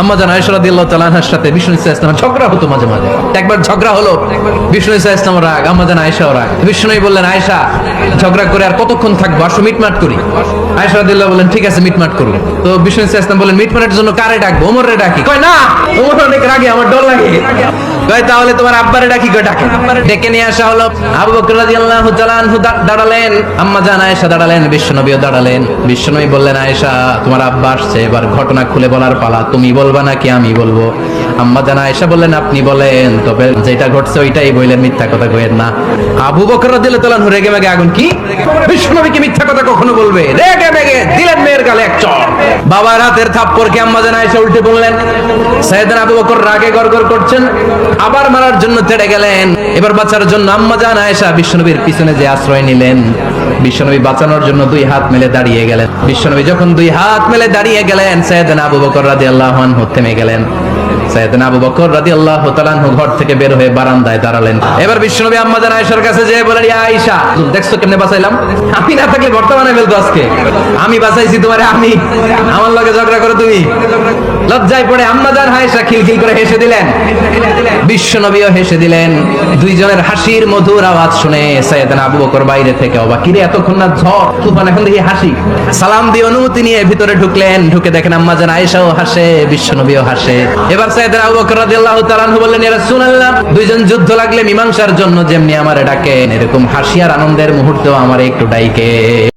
আম্মা আয়েশা দিল্লাহ তাআলা সাথে বিষ্ণু ইসলাম ঝগড়া হতো মাঝে মাঝে। একবার ঝগড়া হলো, বিষ্ণু ইসলাম রাগ, আম্মা জান রাগ। বিষ্ণুই বললেন, আয়েশা, ঝগড়া করে আর কতক্ষণ থাকব? আসো, মিটমাট করি। আয়েশা দিল্লাহ বললেন, ঠিক আছে, মিটমাট করুন তো বিষ্ণু ইসলাম বললেন, মিটমাটের জন্য কারে ডাকবো? ওমরে ডাকি? কয়, না, ওমর অনেক রাগে, আমার ডর লাগে। কয় তাহলে তোমার আব্বারে ডাকি কয় ডাকে। ডেকে। নিয়ে আসা হলো। আবু বকর রাদিয়াল্লাহু তাআলা আনহু দাঁড়ালেন। আম্মা জান আয়েশা দাঁড়ালেন বিশ্বনবীও দাঁড়ালেন। বিশ্বনবী বললেন আয়েশা তোমার আব্বা আসছে এবার ঘটনা খুলে বলার পালা। তুমি বলবা নাকি আমি বলব? আম্মা জান আয়েশা বললেন আপনি বলেন তবে যেটা ঘটছে ওইটাই বললেন মিথ্যা কথা কইেন না। আবু বকর রাদিয়াল্লাহু তাআলা রেগে মেগে আগুন কি? বিশ্বনবীকে মিথ্যা কথা কখনো বলবে? রেগে মেগে দিলেন মেয়ের গালে এক চড় বাবার হাতের থাপ্পড়কে আম্মা জান আয়েশা উল্টে বললেন সাইয়েদনা আবু বকর রাগে গড়গড় করছেন? আবার মারার জন্য তেড়ে গেলেন। এবার বাঁচার জন্য আম্মা জান আয়েশা বিশ্বনবীর পিছনে যে আশ্রয় নিলেন, বিশ্বনবী বাঁচানোর জন্য দুই হাত মেলে দাঁড়িয়ে গেলেন। বিশ্বনবী যখন দুই হাত মেলে দাঁড়িয়ে গেলেন সাইয়েদনা আবু বকর রাদিয়াল্লাহু আনহু থেমে গেলেন। বিশ্বনবীও হেসে দিলেন। দুইজনের হাসির মধুর আওয়াজ শুনে সাইয়েদনা আবু বকর বাইরে থেকে অবাক। কিরে, এতক্ষণ না ঝড়, তুফান, এখন দেখি হাসি। সালাম দিয়ে অনুমতি নিয়ে ভিতরে ঢুকলেন। ঢুকে দেখেন আম্মা জান আয়েশাও হাসে, বিশ্বনবীও হাসে। এবার সাইয়েদনা আবু বললেন, ইয়া দুইজন যুদ্ধ লাগলে মীমাংসার জন্য যেমনি আমারে ডাকেন, এরকম হাসিয়ার আনন্দের মুহূর্ত আমার একটু ডাইকে